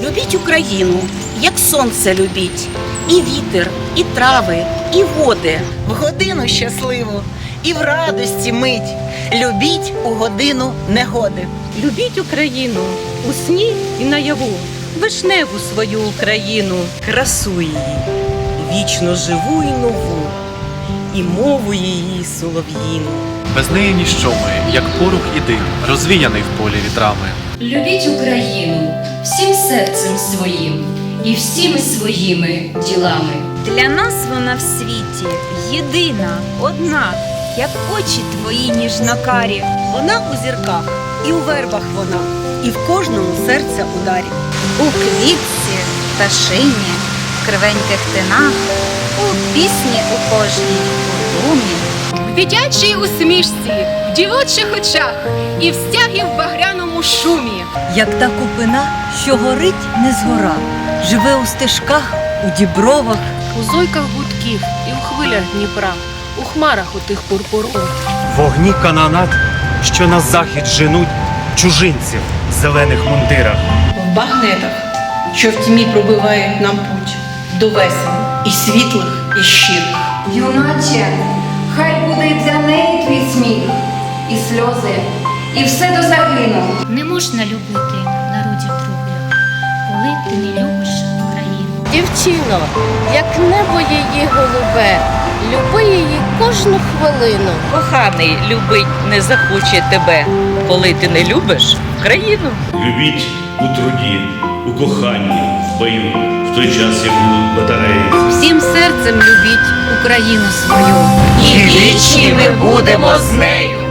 Любіть Україну, як сонце любіть, і вітер, і трави, і води. в годину щасливу і в радості мить. Любіть у годину негоди. Любіть Україну у сні і наяву, вишневу свою Україну. красу її, вічно живу і нову, і мову її солов'їну. Без неї ніщо ми, як порух і дим, розвіяний в полі вітрами. Любіть Україну всім серцем своїм і всіми своїми ділами. Для нас вона в світі єдина, одна, як очі твої ніжнокарі. Вона у зірках, і у вербах вона, і в кожному серця ударі. У квітці, пташині, в кривеньких тинах, у пісні у кожній, у думі. в дитячій усмішці, в дівочих очах і в стягі в багряному шумі. як та купина, що горить не згора, живе у стежках, у дібровах, У зойках гудків і у хвилях Дніпра, у хмарах у тих пурпуру. Вогні канонат, що на захід женуть чужинців в зелених мундирах. В багнетах, що в тьмі пробивають нам путь до весен і світлих, і щирих. Юначе, хай буде для неї твій сміх, і сльози, і все до загину. Не можна любити народів других, коли ти не любиш Україну. Дівчино, як небо її голубе, люби її кожну хвилину. Коханий любить не захоче тебе, коли ти не любиш країну. Любіть у труді, у коханні, в бою, в той час, як будуть батареї. Всім серцем любіть Україну свою. І вічні ми будемо з нею.